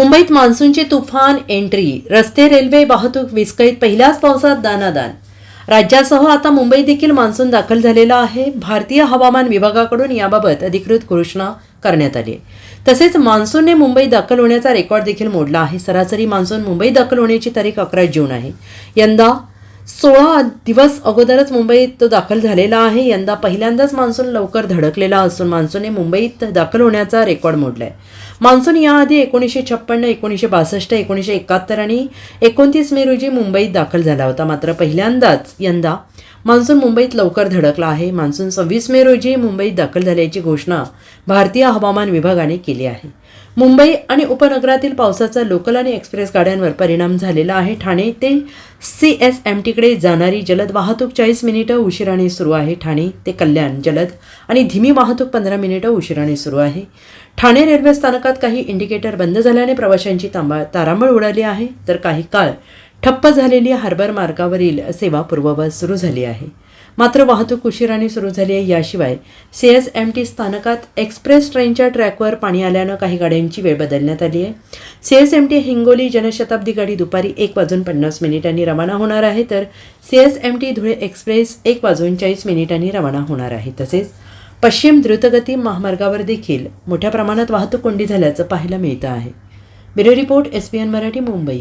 मुंबईत मान्सूनचे तुफान एंट्री रस्ते रेल्वे वाहतूक विस्कळीत पहिल्याच पावसात दानादान. राज्यासह आता मुंबईत देखील मान्सून दाखल झालेला आहे. भारतीय हवामान विभागाकडून याबाबत अधिकृत घोषणा करण्यात आली तसेच मान्सूनने मुंबईत दाखल होण्याचा रेकॉर्ड देखील मोडला आहे. सरासरी मान्सून मुंबईत दाखल होण्याची तारीख अकरा जून आहे. यंदा सोळा दिवस अगोदरच मुंबईत तो दाखल झालेला आहे. यंदा पहिल्यांदाच मान्सून लवकर धडकलेला असून मान्सूनने मुंबईत दाखल होण्याचा रेकॉर्ड मोडला आहे मान्सून याआधी एकोणीसशे छप्पन्न एकोणीसशे बासष्ट एकोणीसशे एकाहत्तर आणि एकोणतीस मे रोजी मुंबईत दाखल झाला होता. मात्र पहिल्यांदाच यंदा मान्सून मुंबईत लवकर धडकला आहे. मान्सून सव्वीस मे रोजी मुंबईत दाखल झाल्याची घोषणा भारतीय हवामान विभागाने केली आहे. मुंबई आणि उपनगरातील पावसाचा लोकल आणि एक्सप्रेस गाड्यांवर परिणाम झालेला आहे. ठाणे ते सी एस एम टीकडे जाणारी जलद वाहतूक चाळीस मिनिटं उशिराने सुरू आहे. ठाणे ते कल्याण जलद आणि धीमी वाहतूक पंधरा मिनिटं उशिराने सुरू आहे. ठाणे रेल्वे स्थानकात स्थानकात काही इंडिकेटर बंद झाल्याने प्रवाशांची तांबा तारांबळ उडाली आहे. तर काही काळ ठप्प झालेली हार्बर मार्गावरील सेवा पूर्ववत सुरू झाली आहे. मात्र वाहतूक उशिराने सुरू झाली आहे. याशिवाय सी एस एम टी स्थानकात एक्सप्रेस ट्रेनच्या ट्रॅकवर पाणी आल्यानं काही गाड्यांची वेळ बदलण्यात आली आहे. C S M T Hingoli Janshatabdi गाडी दुपारी एक वाजून पन्नास मिनिटांनी रवाना होणार आहे. तर C S M T Dhule express एक वाजून चाळीस मिनिटांनी रवाना होणार आहे. तसेच पश्चिम द्रुतगती महामार्गावर देखील मोठ्या प्रमाणात वाहतूक कोंडी झाल्याचं पाहायला मिळतं आहे. Bureau report S P N Marathi Mumbai.